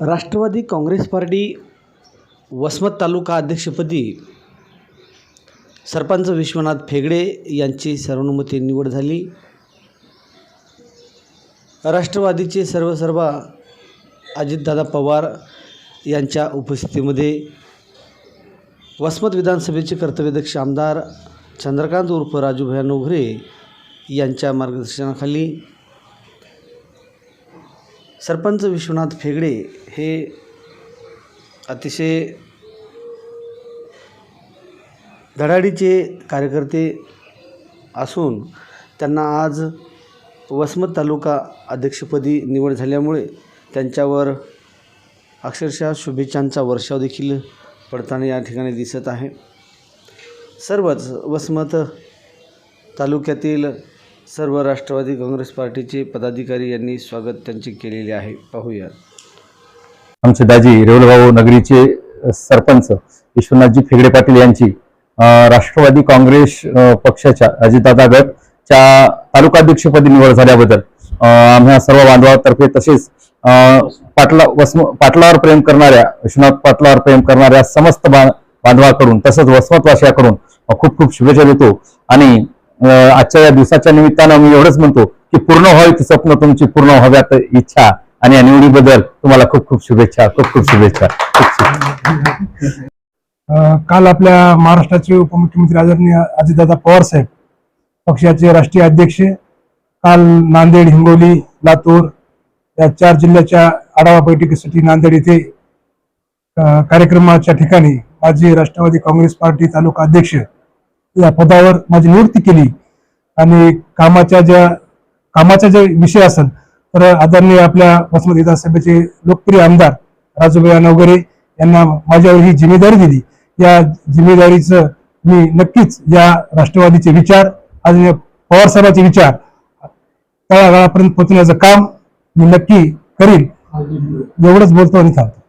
Rashtrawadi Congress party Vasmat taluka अध्यक्षपदी सरपंच विश्वनाथ फेगडे यांची सर्वानुमते निवड झाली. राष्ट्रवादीचे सर्व सर्व अजितदादा पवार यांच्या उपस्थितीमध्ये वसमत विधानसभेचे कर्तव्यदक्ष आमदार चंद्रकांत उर्फ राजूभया नोघरे यांच्या मार्गदर्शनाखाली सरपंच विश्वनाथ फेगडे हे अतिशय धडाडीचे कार्यकर्ते असून त्यांना आज वसमत तालुका अध्यक्षपदी निवड झाल्यामुळे त्यांच्यावर अक्षरशः शुभेच्छांचा वर्षाव देखील पडताना या ठिकाणी दिसत आहे. सर्वच वसमत तालुक्यातील सर्व राष्ट्रवादी काँग्रेस पार्टीचे पदाधिकारी यांनी स्वागत त्यांचे केलेले आहे. पाहूया आमचे दाजी रेवलभाऊ नगरीचे सरपंच विश्वनाथजी फेगडे पाटील यांची राष्ट्रवादी काँग्रेस पक्षाच्या अजितदादा गटच्या तालुकाध्यक्षपदी निवड झाल्याबद्दल आम्हा सर्व बांधवातर्फे तसेच पाटला वसम पाटलावर प्रेम करणाऱ्या विश्वनाथ पाटलावर प्रेम करणाऱ्या समस्त बांधवाकडून तसंच वसमतवासियाकडून खूप खूप शुभेच्छा देतो. आणि आजच्या या दिवसाच्या निमित्तानं मी एवढंच म्हणतो की पूर्ण व्हावीत स्वप्न तुमची पूर्ण व्हाव्यात इच्छा आणि या निवडीबद्दल तुम्हाला खूप खूप शुभेच्छा खूप खूप शुभेच्छा. काल आपल्या महाराष्ट्राचे उपमुख्यमंत्री आदरणीय अजितदादा पवार साहेब पक्षाचे राष्ट्रीय अध्यक्ष काल नांदेड हिंगोली लातूर या चार जिल्ह्याच्या आढावा बैठकीसाठी नांदेड येथे कार्यक्रमाच्या ठिकाणी माजी राष्ट्रवादी काँग्रेस पार्टी तालुका अध्यक्ष या पदावर माझी नियुक्ती केली. आणि कामाच्या ज्या कामाचा जे विषय असेल तर आदरणीय आपल्या वसमत विधानसभेचे लोकप्रिय आमदार राजूभाई नवगरे यांना माझ्यावर ही जिम्मेदारी दिली. या जिम्मेदारीचं मी नक्कीच या राष्ट्रवादीचे विचार आदरणीय पवारसाहेबांचे विचार तळागाळापर्यंत पोहोचण्याचं काम मी नक्की करीन. एवढंच बोलतो आणि थांबतो.